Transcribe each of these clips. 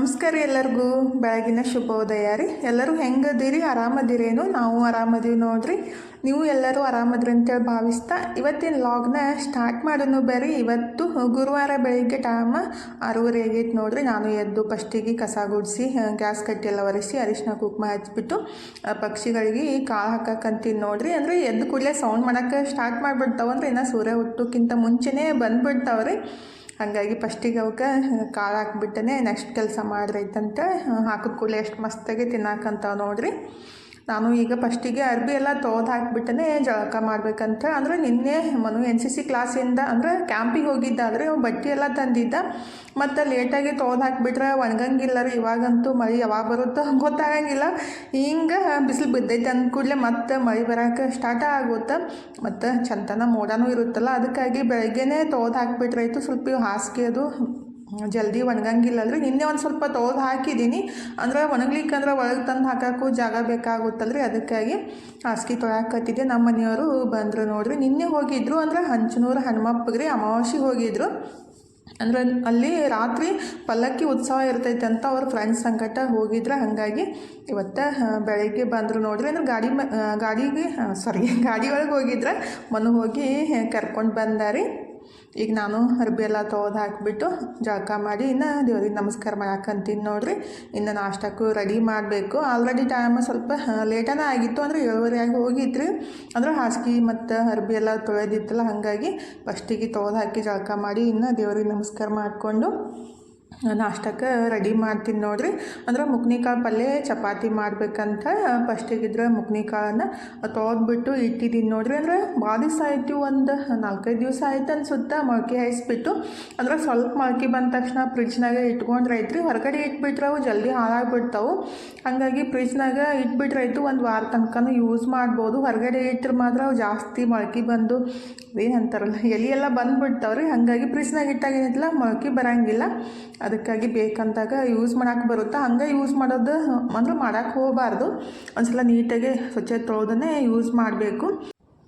ನಮಸ್ಕಾರ ಎಲ್ಲರಿಗೂ. ಬೆಳಗಿನ ಶುಭೋದಯ ರೀ. ಎಲ್ಲರೂ ಹೆಂಗದಿರಿ? ಆರಾಮದಿರೇನು ನಾವು ಆರಾಮದೀವಿ ನೋಡ್ರಿ. ನೀವು ಎಲ್ಲರೂ ಆರಾಮದ್ರಿ ಅಂತೇಳಿ ಭಾವಿಸ್ತಾ, ಇವತ್ತಿನ ಲಾಗ್ನ ಸ್ಟಾರ್ಟ್ ಮಾಡೋನು ಬೇರೆ ಇವತ್ತು ಗುರುವಾರ ಬೆಳಿಗ್ಗೆ ಟೈಮ್ ಆರೂವರೆ ಆಗೈತೆ ನೋಡ್ರಿ. ನಾನು ಎದ್ದು ಫಸ್ಟಿಗೆ ಕಸ ಗುಡಿಸಿ ಗ್ಯಾಸ್ ಕಟ್ಟಿ ಎಲ್ಲ ಒರೆಸಿ ಅರಿಶಿನ ಕುಂಕುಮ ಹಚ್ಬಿಟ್ಟು ಪಕ್ಷಿಗಳಿಗೆ ಕಾಳು ಹಾಕಕ್ಕಂತೀನಿ ನೋಡ್ರಿ. ಅಂದರೆ ಎದ್ದು ಕೂಡಲೇ ಸೌಂಡ್ ಮಾಡೋಕ್ಕೆ ಸ್ಟಾರ್ಟ್ ಮಾಡಿಬಿಡ್ತಾವಂದ್ರೆ ಇನ್ನು ಸೂರ್ಯ ಹುಟ್ಟೋಕ್ಕಿಂತ ಮುಂಚೆನೇ ಬಂದ್ಬಿಡ್ತಾವ್ರಿ. ಹಾಗಾಗಿ ಫಸ್ಟಿಗೆ ಅವಕ್ಕೆ ಕಾಳು ಹಾಕ್ಬಿಟ್ಟನೆ ನೆಕ್ಸ್ಟ್ ಕೆಲಸ ಮಾಡ್ರೈತಂತ ಹಾಕಿದ ಕೂಡಲೇ ಎಷ್ಟು ಮಸ್ತಾಗಿ ತಿನ್ನಾಕಂತಾವೆ ನೋಡ್ರಿ. ನಾನು ಈಗ ಫಸ್ಟಿಗೆ ಅರ್ಬಿ ಎಲ್ಲ ತೊಳೆದು ಹಾಕ್ಬಿಟ್ಟನೆ ಜಳಕ ಮಾಡ್ಬೇಕಂತ ಅಂದರೆ ನಿನ್ನೆ ಮನು ಎನ್ ಸಿ ಸಿ ಕ್ಲಾಸಿಂದ ಅಂದರೆ ಕ್ಯಾಂಪಿಗೆ ಹೋಗಿದ್ದ ಆದರೆ ಬಟ್ಟೆ ಎಲ್ಲ ತಂದಿದ್ದ. ಮತ್ತು ಲೇಟಾಗಿ ತೊಳೆದು ಹಾಕಿಬಿಟ್ರೆ ಒಣಗಂಗಿಲ್ಲ ರೀ, ಇವಾಗಂತೂ ಮಳೆ ಯಾವಾಗ ಬರುತ್ತೋ ಗೊತ್ತಾಗಂಗಿಲ್ಲ. ಹಿಂಗೆ ಬಿಸಿಲು ಬಿದ್ದೈತೆ ಅಂದ ಕೂಡಲೇ ಮತ್ತೆ ಮಳೆ ಬರೋಕೆ ಸ್ಟಾರ್ಟ್ ಆಗುತ್ತೆ ಮತ್ತು ಚಂತನ ಮೋಡನೂ ಇರುತ್ತಲ್ಲ, ಅದಕ್ಕಾಗಿ ಬೆಳಗ್ಗೆನೇ ತೊಳೆದು ಹಾಕ್ಬಿಟ್ರಾಯ್ತು ಸ್ವಲ್ಪ ಹಾಸಿಗೆ ಅದು ಜಲ್ದಿ ಒಣಗಂಗಿಲ್ಲ ಅಲ್ರಿ ನಿನ್ನೆ ಒಂದು ಸ್ವಲ್ಪ ತೊಳೆದು ಹಾಕಿದ್ದೀನಿ ಅಂದ್ರೆ ಒಣಗ್ಲಿಕ್ಕೆ ಅಂದ್ರೆ ಒಳಗೆ ತಂದು ಹಾಕೋಕ್ಕೂ ಜಾಗ ಬೇಕಾಗುತ್ತಲ್ರಿ. ಅದಕ್ಕಾಗಿ ಹಾಸ್ಗೆ ತೊಳ್ಯಾಕತ್ತಿದ್ದೆ. ನಮ್ಮ ಮನೆಯವರು ಬಂದರು ನೋಡ್ರಿ. ನಿನ್ನೆ ಹೋಗಿದ್ರು ಅಂದ್ರೆ ಹಂಚನೂರು ಹನುಮಪ್ಪಗ್ರಿ ಅಮಾವಾಸ್ಯೆಗೆ ಹೋಗಿದ್ರು. ಅಂದ್ರೆ ಅಲ್ಲಿ ರಾತ್ರಿ ಪಲ್ಲಕ್ಕಿ ಉತ್ಸವ ಇರ್ತೈತೆ ಅಂತ ಅವ್ರ ಫ್ರೆಂಡ್ಸ್ ಸಂಕಟ ಹೋಗಿದ್ರೆ. ಹಾಗಾಗಿ ಇವತ್ತು ಬೆಳಗ್ಗೆ ಬಂದರು ನೋಡ್ರಿ. ಅಂದ್ರೆ ಗಾಡಿ ಗಾಡಿಗೆ ಸಾರಿ ಗಾಡಿ ಒಳಗೆ ಹೋಗಿದ್ರೆ. ಮನು ಹೋಗಿ ಕರ್ಕೊಂಡು ಬಂದಾರಿ. ಈಗ ನಾನು ಅರ್ಬಿ ಎಲ್ಲ ತೊಳೆದು ಹಾಕಿಬಿಟ್ಟು ಜಳಕ ಮಾಡಿ ಇನ್ನು ದೇವರಿಗೆ ನಮಸ್ಕಾರ ಮಾಡಾಕಂತೀನಿ ನೋಡಿರಿ. ಇನ್ನು ನಾಷ್ಟಕ್ಕೂ ರೆಡಿ ಮಾಡಬೇಕು. ಆಲ್ರೆಡಿ ಟೈಮ್ ಸ್ವಲ್ಪ ಲೇಟನೇ ಆಗಿತ್ತು ಅಂದರೆ ಏಳುವರೆ ಆಗಿ ಹೋಗಿತ್ತು ರೀ ಅಂದ್ರೆ ಹಾಸಿಗೆ ಮತ್ತು ಅರ್ಬಿ ಎಲ್ಲ ತೊಳೆದಿತ್ತಲ್ಲ, ಹಾಗಾಗಿ ಫಸ್ಟಿಗೆ ತೊಳೆದು ಹಾಕಿ ಜಳಕ ಮಾಡಿ ಇನ್ನು ದೇವರಿಗೆ ನಮಸ್ಕಾರ ಮಾಡಿಕೊಂಡು ನಾಷ್ಟಕ್ಕೆ ರೆಡಿ ಮಾಡ್ತೀನಿ ನೋಡಿರಿ. ಅಂದ್ರೆ ಮುಕ್ನಿಕಾಳು ಪಲ್ಯ ಚಪಾತಿ ಮಾಡಬೇಕಂತ ಫಸ್ಟಿಗಿದ್ರೆ ಮುಕ್ನಿಕಾಯನ್ನು ತೋದ್ಬಿಟ್ಟು ಇಟ್ಟಿದ್ದೀನಿ ನೋಡಿರಿ. ಅಂದ್ರೆ ಭಾಳ ದಿವಸ ಆಯ್ತು, ಒಂದು ನಾಲ್ಕೈದು ದಿವಸ ಆಯ್ತು ಅನ್ಸುತ್ತೆ ಮೊಳಕೆ ಹಾಯಿಸ್ಬಿಟ್ಟು. ಅಂದ್ರೆ ಸ್ವಲ್ಪ ಮೊಳಕೆ ಬಂದ ತಕ್ಷಣ ಫ್ರಿಜ್ನಾಗೆ ಇಟ್ಕೊಂಡ್ರೆ ಐತ್ರಿ ಹೊರಗಡೆ ಇಟ್ಬಿಟ್ರೆ ಅವು ಜಲ್ದಿ ಹಾಳಾಗ್ಬಿಡ್ತಾವೆ. ಹಾಗಾಗಿ ಫ್ರಿಜ್ನಾಗ ಇಟ್ಬಿಟ್ರಾಯ್ತು ಒಂದು ವಾರ ತನಕನೂ ಯೂಸ್ ಮಾಡ್ಬೋದು. ಹೊರಗಡೆ ಇಟ್ಟರೆ ಮಾತ್ರ ಅವು ಜಾಸ್ತಿ ಮೊಳಕೆ ಬಂದು ಏನಂತಾರಲ್ಲ ಎಲೆ ಎಲ್ಲ ಬಂದುಬಿಡ್ತಾವ್ರಿ. ಹಾಗಾಗಿ ಫ್ರಿಜ್ನಾಗ ಇಟ್ಟಾಗ ಏನಿಲ್ಲ ಮೊಳಕೆ ಬರೋಂಗಿಲ್ಲ. ಅದಕ್ಕಾಗಿ ಬೇಕಂದಾಗ ಯೂಸ್ ಮಾಡಕ್ಕೆ ಬರುತ್ತೆ? ಹಂಗೆ ಯೂಸ್ ಮಾಡೋದು, ಅಂದ್ರೆ ಮಾಡೋಕೆ ಹೋಗಬಾರ್ದು. ಒಂದ್ಸಲ ನೀಟಾಗಿ ಸ್ವಚ್ಛ ತೊಳೆದನ್ನೇ ಯೂಸ್ ಮಾಡಬೇಕು.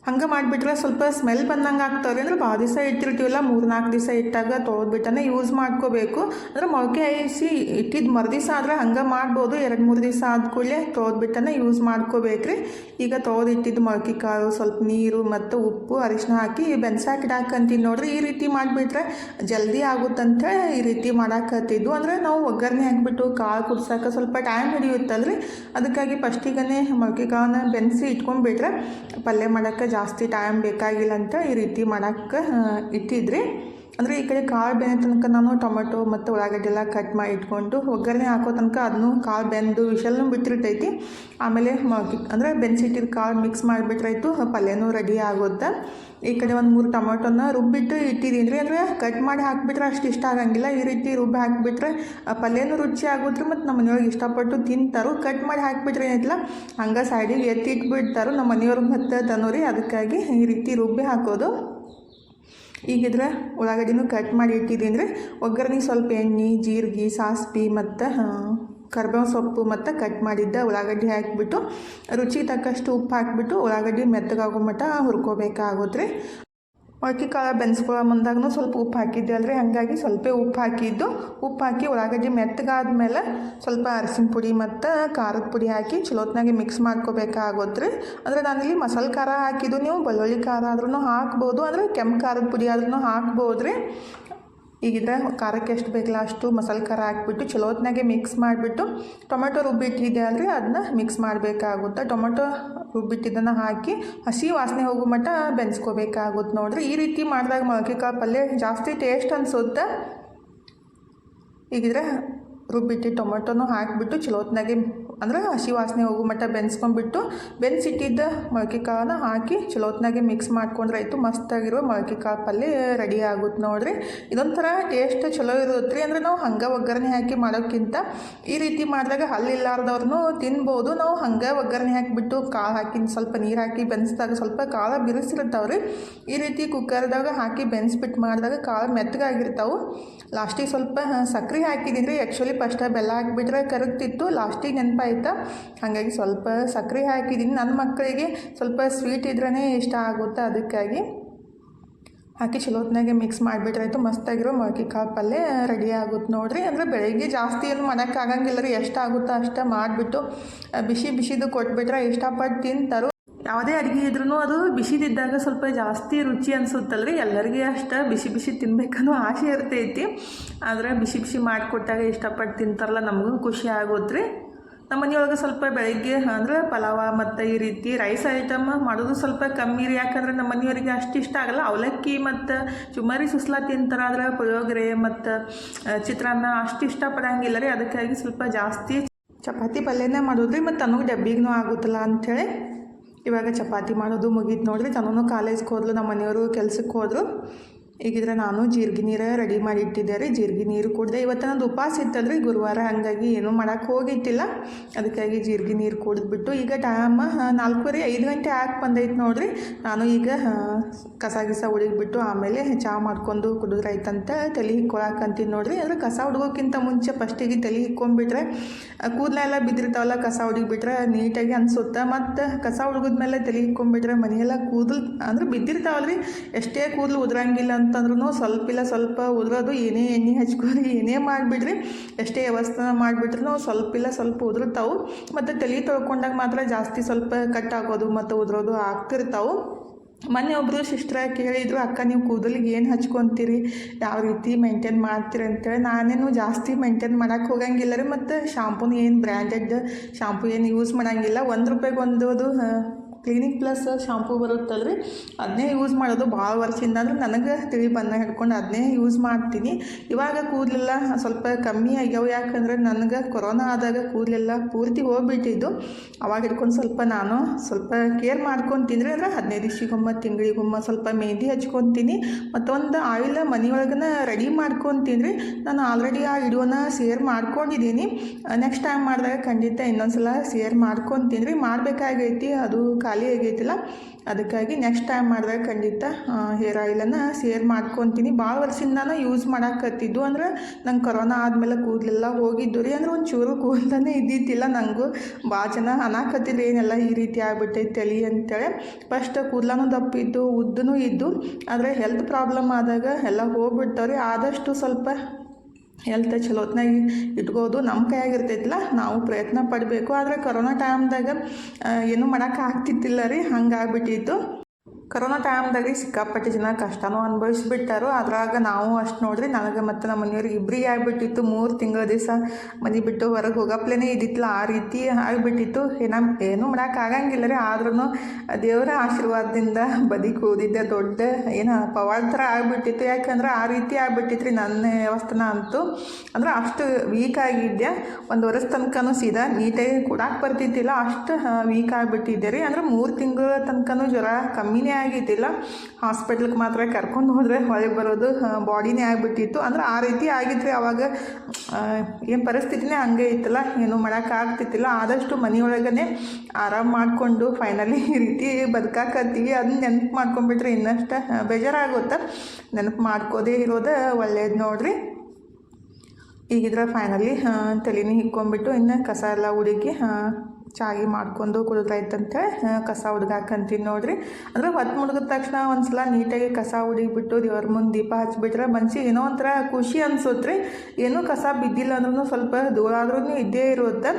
ಹಂಗೆ ಮಾಡಿಬಿಟ್ರೆ ಸ್ವಲ್ಪ ಸ್ಮೆಲ್ ಬಂದಂಗೆ ಆಗ್ತಾವ್ರಿ ಅಂದ್ರೆ ಭಾಳ ದಿವಸ ಇಟ್ಟಿರ್ತೀವಲ್ಲ ಮೂರು ನಾಲ್ಕು ದಿವಸ ಇಟ್ಟಾಗ ತೊಳೆದ್ಬಿಟ್ಟನೆ ಯೂಸ್ ಮಾಡ್ಕೋಬೇಕು. ಅಂದ್ರೆ ಮೊಳಕೆ ಹಾಯಿಸಿ ಇಟ್ಟಿದ್ದು ಮರುದಿವಸ ಆದ್ರೆ ಹಂಗೆ ಮಾಡ್ಬೋದು. ಎರಡು ಮೂರು ದಿವಸ ಆದ ಕೂಡಲೇ ತೊಳೆದ್ಬಿಟ್ಟನೆ ಯೂಸ್ ಮಾಡ್ಕೋಬೇಕ್ರಿ. ಈಗ ತೊಳೆದು ಇಟ್ಟಿದ್ದು ಮೊಳಕೆ ಕಾಳು, ಸ್ವಲ್ಪ ನೀರು ಮತ್ತು ಉಪ್ಪು ಅರಿಶಿನ ಹಾಕಿ ಬೆನ್ಸಾಕಿಡಾಕಂತೀನಿ ನೋಡ್ರಿ. ಈ ರೀತಿ ಮಾಡಿಬಿಟ್ರೆ ಜಲ್ದಿ ಆಗುತ್ತಂತ ಈ ರೀತಿ ಮಾಡಾಕತ್ತಿದ್ದು. ಅಂದರೆ ನಾವು ಒಗ್ಗರಣೆ ಹಾಕಿಬಿಟ್ಟು ಕಾಳು ಕುಡ್ಸಕ್ಕೆ ಸ್ವಲ್ಪ ಟೈಮ್ ಹಿಡಿಯುತ್ತಲ್ರಿ. ಅದಕ್ಕಾಗಿ ಫಸ್ಟಿಗೆ ಮೊಳಕೆ ಕಾಳನ್ನ ಬೆನ್ಸಿ ಇಟ್ಕೊಂಡ್ಬಿಟ್ರೆ ಪಲ್ಯ ಮಾಡೋಕ್ಕೆ ಜಾಸ್ತಿ ಟೈಮ್ ಬೇಕಾಗಿಲ್ಲ ಅಂತ ಈ ರೀತಿ ಮಾಡೋಕ್ಕೆ ಇಟ್ಟಿದ್ರಿ. ಅಂದರೆ ಈ ಕಡೆ ಕಾಳು ಬೆಂದ ತನಕ ನಾನು ಟೊಮೆಟೊ ಮತ್ತು ಉಳ್ಳಾಗಡ್ಡಿ ಎಲ್ಲ ಕಟ್ ಮಾಡಿ ಇಟ್ಕೊಂಡು ಒಗ್ಗರಣೆ ಹಾಕೋ ತನಕ ಅದನ್ನು ಕಾಳು ಬೆಂದು ವಿಷಲ್ನು ಬಿಟ್ಟಿರ್ತೈತಿ. ಆಮೇಲೆ ಅಂದರೆ ಬೆನ್ಸಿಟ್ಟಿದ ಕಾಳು ಮಿಕ್ಸ್ ಮಾಡಿಬಿಟ್ರಾಯ್ತು, ಪಲ್ಯನೂ ರೆಡಿ ಆಗುತ್ತೆ ಈ ಕಡೆ ಒಂದು ಮೂರು ಟೊಮೆಟೊನ ರುಬ್ಬಿಟ್ಟು ಇಟ್ಟಿದ್ದೀನಿ ರೀ ಅಂದರೆ ಕಟ್ ಮಾಡಿ ಹಾಕಿಬಿಟ್ರೆ ಅಷ್ಟು ಇಷ್ಟ ಆಗಂಗಿಲ್ಲ. ಈ ರೀತಿ ರುಬ್ಬಿ ಹಾಕಿಬಿಟ್ರೆ ಪಲ್ಯನೂ ರುಚಿ ಆಗುತ್ತೆ ಮತ್ತು ನಮ್ಮ ಮನೆಯವ್ರಿಗೆ ಇಷ್ಟಪಟ್ಟು ತಿಂತಾರು. ಕಟ್ ಮಾಡಿ ಹಾಕಿಬಿಟ್ರೆ ಏನಿಲ್ಲ ಹಂಗೆ ಸೈಡಿಗೆ ಎತ್ತಿ ಇಟ್ಬಿಡ್ತಾರೋ ನಮ್ಮ ಮನೆಯವ್ರಿಗೆ ಮತ್ತೆ ತನೋರಿ ಅದಕ್ಕಾಗಿ ಈ ರೀತಿ ರುಬ್ಬಿ ಹಾಕೋದು. ಈಗಿದ್ರೆ ಉಳ್ಳಾಗಡ್ಡಿನೂ ಕಟ್ ಮಾಡಿ ಇಟ್ಟಿದ್ದೀನಿ ಅಂದರೆ ಒಗ್ಗರಣೆ ಸ್ವಲ್ಪ ಎಣ್ಣೆ, ಜೀರಿಗೆ, ಸಾಸ್ವಿ ಮತ್ತು ಕರ್ಬೇವು ಸೊಪ್ಪು ಮತ್ತು ಕಟ್ ಮಾಡಿದ್ದ ಉಳ್ಳಾಗಡ್ಡಿ ಹಾಕಿಬಿಟ್ಟು ರುಚಿ ತಕ್ಕಷ್ಟು ಉಪ್ಪು ಹಾಕಿಬಿಟ್ಟು ಉಳ್ಳಾಗಡ್ಡಿ ಮೆತ್ತಗಾಗೋ ಮಟ್ಟ ಹುರ್ಕೋಬೇಕಾಗುತ್ತೆ. ಮೊಳಕೆ ಕಾಳು ಬೆನ್ಸ್ಕೊಳ್ಳೋ ಮುಂದಾಗೂ ಸ್ವಲ್ಪ ಉಪ್ಪು ಹಾಕಿದ್ದೆ ಅಲ್ರಿ. ಹಾಗಾಗಿ ಸ್ವಲ್ಪ ಉಪ್ಪು ಹಾಕಿದ್ದು, ಉಪ್ಪು ಹಾಕಿ ಉಳ್ಳಾಗಡ್ಡಿ ಮೆತ್ತಗಾದ್ಮೇಲೆ ಸ್ವಲ್ಪ ಅರಿಶಿನ ಪುಡಿ ಮತ್ತು ಖಾರದ ಪುಡಿ ಹಾಕಿ ಚಲೋತ್ನಾಗೆ ಮಿಕ್ಸ್ ಮಾಡ್ಕೋಬೇಕಾಗೋದ್ರಿ ಅಂದರೆ ನಾನಿಲ್ಲಿ ಮಸಾಲೆ ಖಾರ ಹಾಕಿದ್ದು ನೀವು, ಬೆಳ್ಳುಳ್ಳಿ ಖಾರ ಆದ್ರೂ ಹಾಕ್ಬೋದು, ಅಂದರೆ ಕೆಂಪು ಖಾರದ ಪುಡಿ ಆದ್ರೂ ಹಾಕ್ಬೋದು ರೀ ಈಗಿದ್ರೆ ಖಾರಕ್ಕೆ ಎಷ್ಟು ಬೇಕಲ್ಲ ಅಷ್ಟು ಮಸಾಲೆ ಖಾರ ಹಾಕ್ಬಿಟ್ಟು ಚಲೋತ್ನಾಗೆ ಮಿಕ್ಸ್ ಮಾಡಿಬಿಟ್ಟು ಟೊಮೆಟೊ ರುಬ್ಬಿಟ್ಟಿದೆ ಅಲ್ರಿ ಅದನ್ನ ಮಿಕ್ಸ್ ಮಾಡಬೇಕಾಗುತ್ತೆ. ಟೊಮೆಟೊ ರುಬ್ಬಿಟ್ಟಿದ್ದನ್ನು ಹಾಕಿ ಹಸಿ ವಾಸನೆ ಹೋಗೋ ಮಟ್ಟ ಬೆನ್ಸ್ಕೋಬೇಕಾಗುತ್ತೆ ನೋಡ್ರಿ. ಈ ರೀತಿ ಮಾಡಿದಾಗ ಮೊಳಕೆ ಕಾಳು ಪಲ್ಯ ಜಾಸ್ತಿ ಟೇಸ್ಟ್ ಅನಿಸುತ್ತೆ? ಈಗಿದ್ರೆ ರುಬ್ಬಿಟ್ಟು ಟೊಮೆಟೊನೂ ಹಾಕಿಬಿಟ್ಟು ಚಲೋತ್ನಾಗೆ ಅಂದ್ರೆ ಹಸಿ ವಾಸನೆ ಹೋಗು ಮಟ್ಟ ಬೆನ್ಸ್ಕೊಂಡ್ಬಿಟ್ಟು ಬೆನ್ಸಿಟ್ಟಿದ್ದ ಮೊಳಕೆ ಕಾಳನ್ನ ಹಾಕಿ ಚಲೋತ್ನಾಗೆ ಮಿಕ್ಸ್ ಮಾಡ್ಕೊಂಡ್ರೆ ಆಯಿತು. ಮಸ್ತಾಗಿರೋ ಮೊಳಕೆ ಕಾಳು ಪಲ್ಯ ರೆಡಿ ಆಗುತ್ತೆ ನೋಡ್ರಿ. ಇದೊಂಥರ ಟೇಸ್ಟ್ ಚಲೋ ಇರುತ್ತೆ ರೀ ಅಂದರೆ ನಾವು ಹಂಗೆ ಒಗ್ಗರಣೆ ಹಾಕಿ ಮಾಡೋಕ್ಕಿಂತ ಈ ರೀತಿ ಮಾಡಿದಾಗ ಹಲ್ಲಿಲ್ಲಾರ್ದವ್ರನ್ನು ತಿನ್ಬೋದು. ನಾವು ಹಂಗೆ ಒಗ್ಗರಣೆ ಹಾಕಿಬಿಟ್ಟು ಕಾಳು ಹಾಕಿ ಸ್ವಲ್ಪ ನೀರು ಹಾಕಿ ಬೆನ್ಸಿದಾಗ ಸ್ವಲ್ಪ ಕಾಳು ರೀ ಈ ರೀತಿ ಕುಕ್ಕರ್ದಾಗ ಹಾಕಿ ಬೆನ್ಸ್ಬಿಟ್ಟು ಮಾಡಿದಾಗ ಕಾಳು ಮೆತ್ತಗಾಗಿರ್ತಾವೆ. ಲಾಸ್ಟಿಗೆ ಸ್ವಲ್ಪ ಸಕ್ರೆ ಹಾಕಿದ್ದೀನಿ ರೀ ಆ್ಯಕ್ಚುಲಿ ಫಸ್ಟ್ ಬೆಲ್ಲ ಹಾಕಿಬಿಟ್ರೆ ಕರಗ್ತಿತ್ತು. ಲಾಸ್ಟಿಗೆ ನೆನಪಾಯ್ತಾ ಹಾಗಾಗಿ ಸ್ವಲ್ಪ ಸಕ್ಕರೆ ಹಾಕಿದ್ದೀನಿ. ನನ್ನ ಮಕ್ಕಳಿಗೆ ಸ್ವಲ್ಪ ಸ್ವೀಟ್ ಇದ್ರೇ ಇಷ್ಟ ಆಗುತ್ತೆ. ಅದಕ್ಕಾಗಿ ಹಾಕಿ ಚಲೋತ್ನಾಗೆ ಮಿಕ್ಸ್ ಮಾಡಿಬಿಟ್ರಾಯ್ತು ಮಸ್ತಾಗಿರೋ ಮೊಳಕೆ ಕಾಳು ಪಲ್ಯ ರೆಡಿ ಆಗುತ್ತೆ ನೋಡಿರಿ. ಅಂದರೆ ಬೆಳಗ್ಗೆ ಜಾಸ್ತಿ ಏನು ಮಾಡೋಕ್ಕಾಗಂಗಿಲ್ಲ ರೀ. ಎಷ್ಟು ಆಗುತ್ತೋ ಅಷ್ಟು ಮಾಡಿಬಿಟ್ಟು ಬಿಸಿ ಬಿಸಿದು ಕೊಟ್ಬಿಟ್ರೆ ಇಷ್ಟಪಟ್ಟು ತಿಂತಾರೋ. ಯಾವುದೇ ಅಡುಗೆ ಇದ್ರೂ ಅದು ಬಿಸಿದಿದ್ದಾಗ ಸ್ವಲ್ಪ ಜಾಸ್ತಿ ರುಚಿ ಅನಿಸುತ್ತಲ್ಲ ರೀ ಎಲ್ಲರಿಗೆ ಅಷ್ಟು ಬಿಸಿ ಬಿಸಿ ತಿನ್ಬೇಕನ್ನೋ ಆಸೆ ಇರ್ತೈತಿ. ಆದರೆ ಬಿಸಿ ಬಿಸಿ ಮಾಡಿಕೊಟ್ಟಾಗ ಇಷ್ಟಪಟ್ಟು ತಿಂತಾರಲ್ಲ, ನಮಗೂ ಖುಷಿ ಆಗುತ್ತೆ ರೀ. ನಮ್ಮ ಮನೆಯೊಳಗೆ ಸ್ವಲ್ಪ ಬೆಳಗ್ಗೆ ಅಂದ್ರೆ ಪಲಾವ ಮತ್ತು ಈ ರೀತಿ ರೈಸ್ ಐಟಮ್ ಮಾಡೋದು ಸ್ವಲ್ಪ ಕಮ್ಮಿ ರೀ. ಯಾಕಂದ್ರೆ ನಮ್ಮ ಮನೆಯವರಿಗೆ ಅಷ್ಟು ಇಷ್ಟ ಆಗಲ್ಲ. ಅವಲಕ್ಕಿ ಮತ್ತು ಚುಮ್ಮರಿ ಸುಸ್ಲಾ ತಿಂತಾರೆ ಆದ್ರೆ ಪುಳಿಯೋಗರೆ ಮತ್ತು ಚಿತ್ರಾನ್ನ ಅಷ್ಟು ಇಷ್ಟಪಡಂಗಿಲ್ಲ ರೀ. ಅದಕ್ಕಾಗಿ ಸ್ವಲ್ಪ ಜಾಸ್ತಿ ಚಪಾತಿ ಪಲ್ಯನೇ ಮಾಡೋದು ರೀ ಮತ್ತು ತನಗೂ ಡಬ್ಬಿಗೂ ಆಗುತ್ತಲ್ಲ ಅಂಥೇಳಿ ಇವಾಗ ಚಪಾತಿ ಮಾಡೋದು ಮುಗೀತು ನೋಡಿರಿ. ತನೂ ಕಾಲೇಜ್ಗೆ ಹೋದ್ಲು, ನಮ್ಮ ಮನೆಯವರು ಕೆಲ್ಸಕ್ಕೆ ಹೋದ್ರು. ಈಗಿದ್ರೆ ನಾನು ಜೀರ್ಗಿ ನೀರು ರೆಡಿ ಮಾಡಿ ಇಟ್ಟಿದ್ದೆ ರೀ ಜೀರ್ಗಿ ನೀರು ಕುಡ್ದೆ ಇವತ್ತು ನಂದು ಉಪವಾಸ ಇತ್ತಲ್ರಿ. ಗುರುವಾರ ಹಾಗಾಗಿ ಏನೂ ಮಾಡೋಕ್ಕೆ ಹೋಗಿತ್ತಿಲ್ಲ ಅದಕ್ಕಾಗಿ ಜೀರ್ಗಿ ನೀರು ಕುಡಿದ್ಬಿಟ್ಟು ಈಗ ಟೈಮ್ ನಾಲ್ಕೂವರೆ ಐದು ಗಂಟೆ ಹಾಕಿ ಬಂದೈತೆ ನೋಡ್ರಿ. ನಾನು ಈಗ ಕಸ ಗಿಸ ಉಳಿದ್ಬಿಟ್ಟು ಆಮೇಲೆ ಚಹಾ ಮಾಡ್ಕೊಂಡು ಕುಡಿದ್ರಾಯ್ತಂತ ತಲೆ ಹಿಕ್ಕೊಳಕಂತೀನಿ ನೋಡ್ರಿ. ಅಂದ್ರೆ ಕಸ ಹುಡುಗೋಕ್ಕಿಂತ ಮುಂಚೆ ಫಸ್ಟಿಗೆ ತಲೆ ಹಿಕ್ಕೊಂಡ್ಬಿಟ್ರೆ ಕೂದಲೆಲ್ಲ ಬಿದ್ದಿರ್ತಾವಲ್ಲ ಕಸ ಹುಡುಗಿಬಿಟ್ರೆ ನೀಟಾಗಿ ಅನ್ಸುತ್ತೆ. ಮತ್ತು ಕಸ ಹುಡುಗಿದ್ಮೇಲೆ ತಲೆ ಹಿಕ್ಕೊಂಡ್ಬಿಟ್ರೆ ಮನೆಯೆಲ್ಲ ಕೂದಲು ಅಂದ್ರೆ ಬಿದ್ದಿರ್ತಾವಲ್ರಿ. ಎಷ್ಟೇ ಕೂದಲು ಉದ್ರಂಗಿಲ್ಲ ಅಂತಂದ್ರೂ ಸ್ವಲ್ಪ ಇಲ್ಲ, ಸ್ವಲ್ಪ ಉದುರೋದು ಏನೇ ಎಣ್ಣೆ ಹಚ್ಕೊರಿ, ಏನೇ ಮಾಡಿಬಿಡ್ರಿ. ಎಷ್ಟೇ ವ್ಯವಸ್ಥೆ ಮಾಡಿಬಿಟ್ರೂ ಸ್ವಲ್ಪ ಇಲ್ಲ, ಸ್ವಲ್ಪ ಉದುರ್ತಾವು. ಮತ್ತು ತಲೆ ತೊಳ್ಕೊಂಡಾಗ ಮಾತ್ರ ಜಾಸ್ತಿ ಸ್ವಲ್ಪ ಕಟ್ ಆಗೋದು ಮತ್ತು ಉದುರೋದು ಆಗ್ತಿರ್ತಾವೆ. ಮೊನ್ನೆ ಒಬ್ಬರು ಸಿಸ್ಟ್ರ ಕೇಳಿದ್ರು, ಅಕ್ಕ, ನೀವು ಕೂದಲಿಗೆ ಏನು ಹಚ್ಕೊತೀರಿ? ಯಾವ ರೀತಿ ಮೇಂಟೈನ್ ಮಾಡ್ತೀರಿ? ಅಂತೇಳಿ. ನಾನೇನು ಜಾಸ್ತಿ ಮೇಂಟೈನ್ ಮಾಡೋಕ್ಕೆ ಹೋಗಂಗಿಲ್ಲ ರೀ, ಮತ್ತು ಶಾಂಪೂನು ಏನು ಬ್ರ್ಯಾಂಡೆಡ್, ಶಾಂಪೂ ಏನು ಯೂಸ್ ಮಾಡಂಗಿಲ್ಲ. ಒಂದು ರೂಪಾಯಿಗೆ ಒಂದು ಅದು ಕ್ಲಿನಿಕ್ ಪ್ಲಸ್ ಶಾಂಪೂ ಬರುತ್ತಲ್ಲ ರೀ ಅದನ್ನೇ ಯೂಸ್ ಮಾಡೋದು ಭಾಳ ವರ್ಷದಿಂದ. ಅಂದ್ರೆ ನನಗೆ ತಿಳಿ ಬಂದ ಹಿಡ್ಕೊಂಡು ಅದನ್ನೇ ಯೂಸ್ ಮಾಡ್ತೀನಿ. ಇವಾಗ ಕೂದಲೆಲ್ಲ ಸ್ವಲ್ಪ ಕಮ್ಮಿ ಆಗ್ಯಾವ. ಯಾಕಂದ್ರೆ ನನಗೆ ಕೊರೋನಾ ಆದಾಗ ಕೂದಲೆಲ್ಲ ಪೂರ್ತಿ ಹೋಗ್ಬಿಟ್ಟಿದ್ದು. ಅವಾಗ ಹಿಡ್ಕೊಂಡು ಸ್ವಲ್ಪ ನಾನು ಸ್ವಲ್ಪ ಕೇರ್ ಮಾಡ್ಕೊಂಡು ತಿಂದರೆ ಅಂದ್ರೆ ಹದಿನೈದು ದಿವ್ಸಿಗೊಮ್ಮ, ತಿಂಗಳಿಗೊಮ್ಮ ಸ್ವಲ್ಪ ಮೆಹಂದಿ ಹಚ್ಕೊತೀನಿ ಮತ್ತೊಂದು ಆಯಿಲ್ ಮನೆಯೊಳಗನ ರೆಡಿ ಮಾಡ್ಕೊತೀನಿ ರೀ ನಾನು ಆಲ್ರೆಡಿ ಆ ವಿಡಿಯೋನ ಶೇರ್ ಮಾಡ್ಕೊಂಡಿದ್ದೀನಿ. ನೆಕ್ಸ್ಟ್ ಟೈಮ್ ಮಾಡಿದಾಗ ಖಂಡಿತ ಇನ್ನೊಂದ್ಸಲ ಶೇರ್ ಮಾಡ್ಕೊತೀನಿ ರೀ ಮಾಡಬೇಕಾಗೈತಿ. ಅದು ಖಾಲಿ ಆಗೈತಿಲ್ಲ. ಅದಕ್ಕಾಗಿ ನೆಕ್ಸ್ಟ್ ಟೈಮ್ ಮಾಡಿದಾಗ ಖಂಡಿತ ಹೇರ್ ಆಯಿಲನ್ನು ಸೇರ್ ಮಾಡ್ಕೊತೀನಿ. ಭಾಳ ವರ್ಷದಿಂದಾನು ಯೂಸ್ ಮಾಡಾಕತ್ತಿದ್ದು ಅಂದ್ರೆ ನಂಗೆ ಕೊರೋನಾ ಆದಮೇಲೆ ಕೂದಲೆಲ್ಲ ಹೋಗಿದ್ದು ರೀ. ಅಂದ್ರೆ ಒಂದು ಚೂರು ಕೂದಲೇ ಇದ್ದಿದ್ದಿಲ್ಲ ನನಗೂ ಭಾಳ ಜನ ಅನಾಕತ್ತಿದ್ರು, ಏನೆಲ್ಲ ಈ ರೀತಿ ಆಗಿಬಿಟ್ಟೈತೆ ತಲೆ ಅಂತೇಳಿ. ಫಸ್ಟ್ ಕೂದಲನೂ ದಪ್ಪಿದ್ದು ಉದ್ದನೂ ಇದ್ದು. ಆದರೆ ಹೆಲ್ತ್ ಪ್ರಾಬ್ಲಮ್ ಆದಾಗ ಎಲ್ಲ ಹೋಗ್ಬಿಡ್ತಾವ್ರಿ. ಆದಷ್ಟು ಸ್ವಲ್ಪ ಹೆಲ್ತ್ ಚಲೋತ್ನಾಗಿ ಇಟ್ಕೋದು ನಮ್ಮ ಕೈಯಾಗಿರ್ತೈತಿಲ್ಲ ನಾವು ಪ್ರಯತ್ನ ಪಡಬೇಕು. ಆದರೆ ಕೊರೋನಾ ಟೈಮ್ದಾಗ ಏನೂ ಮಾಡೋಕ್ಕಾಗ್ತಿತ್ತಿಲ್ಲ ರೀ, ಹಂಗಾಗ್ಬಿಟ್ಟಿತ್ತು. ಕೊರೋನಾ ಟೈಮ್ದಾಗ ಸಿಕ್ಕಾಪಟ್ಟೆ ಜನ ಕಷ್ಟನೂ ಅನುಭವಿಸ್ಬಿಟ್ಟಾರು. ಅದ್ರಾಗ ನಾವು ಅಷ್ಟು ನೋಡ್ರಿ ನನಗೆ ಮತ್ತು ನಮ್ಮ ಮನೆಯವ್ರಿಗೆ ಇಬ್ಬರಿಗೆ ಆಗಿಬಿಟ್ಟಿತ್ತು. ಮೂರು ತಿಂಗಳ ದಿವಸ ಮನೆ ಬಿಟ್ಟು ಹೊರಗೆ ಹೋಗಪ್ಲೇನೇ ಇದ್ದಿತ್ತಲ್ಲ ಆ ರೀತಿ ಆಗಿಬಿಟ್ಟಿತ್ತು. ಏನ, ಏನೂ ಆಗಂಗಿಲ್ಲ ರೀ. ಆದ್ರೂ ದೇವರ ಆಶೀರ್ವಾದದಿಂದ ಬದುಕಿ ಓದಿದ್ದೆ ದೊಡ್ಡ ಏನು ಪವಾಡ ಥರ ಆಗಿಬಿಟ್ಟಿತ್ತು. ಯಾಕಂದ್ರೆ ಆ ರೀತಿ ಆಗಿಬಿಟ್ಟಿತ್ತು ರೀ ನನ್ನ ವ್ಯವಸ್ಥೆನ ಅಂತೂ. ಅಂದ್ರೆ ಅಷ್ಟು ವೀಕ್ ಆಗಿದ್ದೆ. ಒಂದು ವರ್ಷ ತನಕನೂ ಸೀದಾ ನೀಟಾಗಿ ಕೊಡಕ್ಕೆ ಬರ್ತಿದ್ದಿಲ್ಲ. ಅಷ್ಟು ವೀಕ್ ಆಗಿಬಿಟ್ಟಿದ್ದೆ ರೀ. ಅಂದ್ರೆ ಮೂರು ತಿಂಗಳ ತನಕನೂ ಜ್ವರ ಕಮ್ಮಿನೇ ಆಗಿದ್ದಿಲ್ಲ ಹಾಸ್ಪಿಟ್ಲಿಗೆ ಮಾತ್ರ ಕರ್ಕೊಂಡು ಹೋದರೆ ಹೊಳೆ ಬರೋದು ಬಾಡಿನೇ ಆಗಿಬಿಟ್ಟಿತ್ತು. ಅಂದ್ರೆ ಆ ರೀತಿ ಆಗಿದ್ರೆ ಅವಾಗ ಏನು ಪರಿಸ್ಥಿತಿನೇ ಹಂಗೆ ಇತ್ತಲ್ಲ, ಏನು ಮಾಡೋಕ್ಕಾಗ್ತಿತ್ತಿಲ್ಲ. ಆದಷ್ಟು ಮನೆಯೊಳಗನೆ ಆರಾಮ್ ಮಾಡಿಕೊಂಡು ಫೈನಲಿ ಈ ರೀತಿ ಬದುಕಾಕತ್ತೀವಿ. ಅದನ್ನ ನೆನಪು ಮಾಡ್ಕೊಂಡ್ಬಿಟ್ರೆ ಇನ್ನಷ್ಟು ಬೇಜಾರಾಗುತ್ತೆ. ನೆನಪು ಮಾಡ್ಕೋದೇ ಇರೋದು ಒಳ್ಳೆಯದು ನೋಡ್ರಿ. ಈಗಿದ್ರೆ ಫೈನಲಿ ತಲೆನೇ ಹಿಕ್ಕೊಂಬಿಟ್ಟು ಇನ್ನು ಕಸ ಎಲ್ಲ ಹುಡುಗಿ ಚಾಗಿ ಮಾಡ್ಕೊಂಡು ಇದ್ದಂತೆ ಕಸ ಹುಡ್ಗಾಕಂತೀನಿ ನೋಡ್ರಿ. ಅಂದರೆ ಹೊತ್ತು ಮುಳುಗಿದ ತಕ್ಷಣ ಒಂದ್ಸಲ ನೀಟಾಗಿ ಕಸ ಹುಡುಗಿಬಿಟ್ಟು ದೇವ್ರ ಮುಂದೆ ದೀಪ ಹಚ್ಬಿಟ್ರೆ ಮನ್ಸಿಗೆ ಏನೋ ಒಂಥರ ಖುಷಿ ಅನಿಸುತ್ತೆ ಏನೂ ಕಸ ಬಿದ್ದಿಲ್ಲ ಅಂದ್ರೂ ಸ್ವಲ್ಪ ದೂರ ಆದ್ರೂ ಇದ್ದೇ ಇರುತ್ತೆ.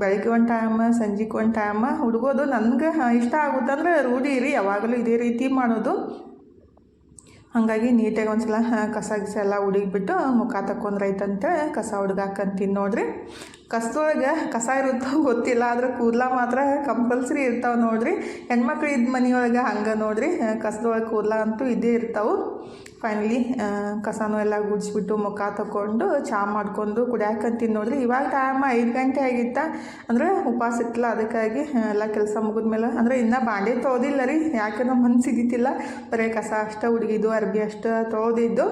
ಬೆಳಗ್ಗೆ ಒಂದು ಟೈಮ್ ಸಂಜೆಗೆ ಒಂದು ಟೈಮ್ ಹುಡುಗೋದು ನನಗೆ ಇಷ್ಟ ಆಗುತ್ತೆ. ಅಂದ್ರೆ ರೂಢಿ ರೀ, ಯಾವಾಗಲೂ ಇದೇ ರೀತಿ ಮಾಡೋದು. ಹಾಗಾಗಿ ನೀಟಾಗಿ ಒಂದ್ಸಲ ಕಸ ಗಿಸ ಎಲ್ಲ ಹುಡುಗಿಬಿಟ್ಟು ಮುಖ ತಕೊಂಡ್ರೈತಂತೆ ಕಸ ಹುಡುಗಾಕಂತೀನಿ ನೋಡ್ರಿ. ಕಸದೊಳಗೆ ಕಸ ಇರುತ್ತೋ ಗೊತ್ತಿಲ್ಲ, ಆದ್ರೆ ಕೂದಲ ಮಾತ್ರ ಕಂಪಲ್ಸರಿ ಇರ್ತಾವೆ ನೋಡ್ರಿ. ಹೆಣ್ಮಕ್ಳು ಇದ್ದ ಮನೆಯೊಳಗೆ ಹಂಗೆ ನೋಡ್ರಿ. ಕಸದೊಳಗೆ ಕೂದಲ ಅಂತೂ ಇದ್ದೇ ಇರ್ತಾವೆ. ಫೈನಲಿ ಕಸನೂ ಎಲ್ಲ ಗುಡಿಸ್ಬಿಟ್ಟು ಮುಖ ತಗೊಂಡು ಚಹಾ ಮಾಡ್ಕೊಂಡು ಕುಡಿಯಾಕಂತೀನಿ ನೋಡ್ರಿ. ಇವಾಗ ಟೈಮ್ ಐದು ಗಂಟೆ ಆಗಿತ್ತ. ಅಂದರೆ ಉಪವಾಸ ಇತ್ತಲ್ಲ, ಅದಕ್ಕಾಗಿ ಎಲ್ಲ ಕೆಲಸ ಮುಗಿದ್ಮೇಲೆ ಅಂದರೆ ಇನ್ನೂ ಬಾಂಡೆ ತೊಳೆದಿಲ್ಲ ರೀ. ಯಾಕೆ ನಮ್ಮ ಮನ್ಸಿಗಿತ್ತಿಲ್ಲ. ಬರೀ ಕಸ ಅಷ್ಟೇ ಹುಡುಗಿದ್ದು ಅರ್ಬಿ ಅಷ್ಟೇ ತೊಳೆದಿದ್ದು.